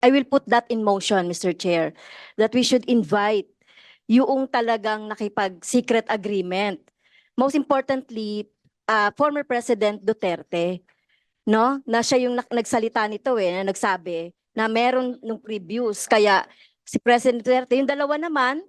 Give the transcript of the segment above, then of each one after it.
I will put that in motion, Mr. Chair, that we should invite yung talagang nakipag-secret agreement. Most importantly, uh, former President Duterte, no? Na siya yung nagsalita nito eh, na nagsabi na meron nung previews. Kaya si President Duterte, yung dalawa naman,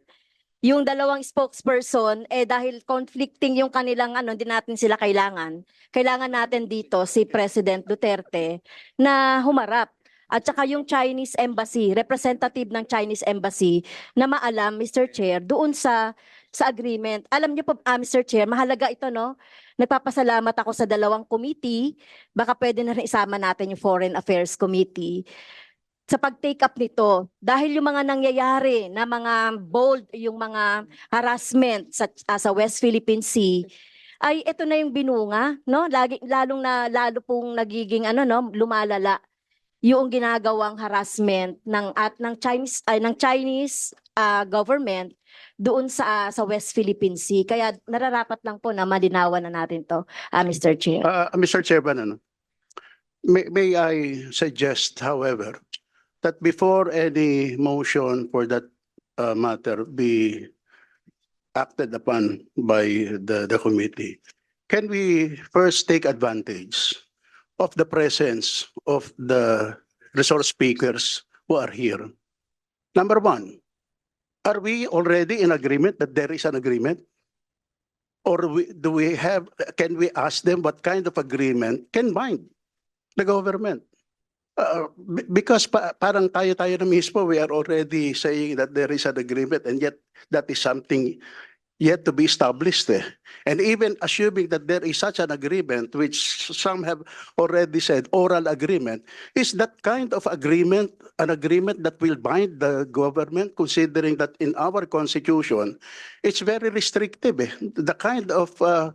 yung dalawang spokesperson, eh dahil conflicting yung kanilang ano, hindi natin sila kailangan. Kailangan natin dito si President Duterte na humarap. At saka yung Chinese Embassy, representative ng Chinese Embassy na maalam, Mr. Chair, doon sa sa agreement. Alam niyo po, ah, Mr. Chair, mahalaga ito, no? Nagpapasalamat ako sa dalawang committee. Baka pwede na rin isama natin yung Foreign Affairs Committee sa pag-take up nito. Dahil yung mga nangyayari na mga bold, yung mga harassment sa, ah, sa West Philippine Sea, ay ito na yung binunga, no? Lagi, lalong na, lalo pong nagiging, ano, no, lumalala yung ginagawang harassment ng at ng Chinese ay ng Chinese ah, government doon sa sa West Philippine Sea. Kaya nararapat lang po na malinawan na natin to, ah, Mr. Chair. Uh, Mr. Chairman, ano, may, may I suggest, however, that before any motion for that uh, matter be acted upon by the, the committee, can we first take advantage of the presence of the resource speakers who are here? Number one, are we already in agreement that there is an agreement? Or we, do we have, can we ask them what kind of agreement can bind the government? Uh, be- because pa- parang tayo-tayo na mismo, we are already saying that there is an agreement and yet that is something yet to be established. And even assuming that there is such an agreement, which some have already said oral agreement, is that kind of agreement an agreement that will bind the government, considering that in our constitution, it's very restrictive. eh. The kind of uh,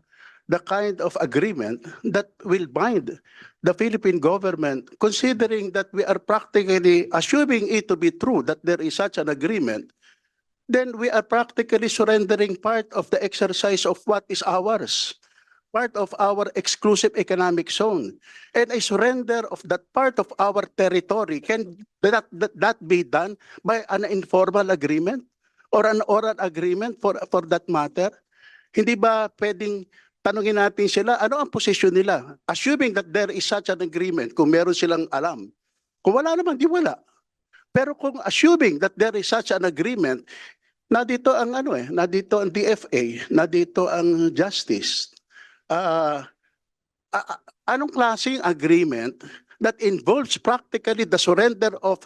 the kind of agreement that will bind the Philippine government, considering that we are practically assuming it to be true that there is such an agreement, then we are practically surrendering part of the exercise of what is ours, part of our exclusive economic zone. And a surrender of that part of our territory, can that, that, that be done by an informal agreement or an oral agreement for, for that matter? Hindi ba pwedeng tanungin natin sila, ano ang posisyon nila? Assuming that there is such an agreement, kung meron silang alam. Kung wala naman, di wala. Pero kung assuming that there is such an agreement, na dito ang ano eh, na dito ang DFA, na dito ang justice. A- a- anong klaseng agreement that involves practically the surrender of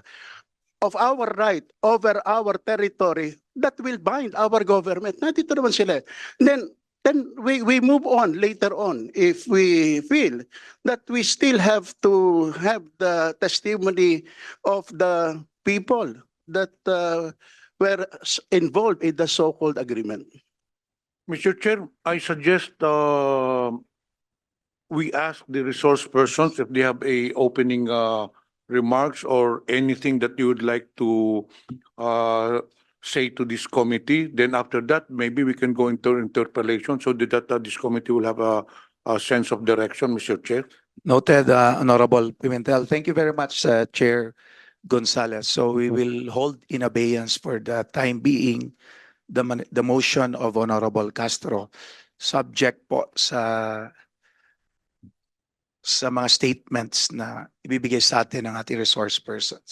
of our right over our territory that will bind our government. Nandito naman sila. Then then we we move on later on if we feel that we still have to have the testimony of the people that uh, were involved in the so-called agreement. Mr. Chair, I suggest uh, we ask the resource persons if they have a opening uh, remarks or anything that you would like to uh, say to this committee. Then after that, maybe we can go into interpellation so that uh, this committee will have a a sense of direction, Mr. Chair. Noted, uh, Honorable Pimentel. Thank you very much, uh, Chair Gonzalez. So we will hold in abeyance for the time being the man- the motion of Honorable Castro subject po sa sa mga statements na ibibigay sa atin ng ating resource persons.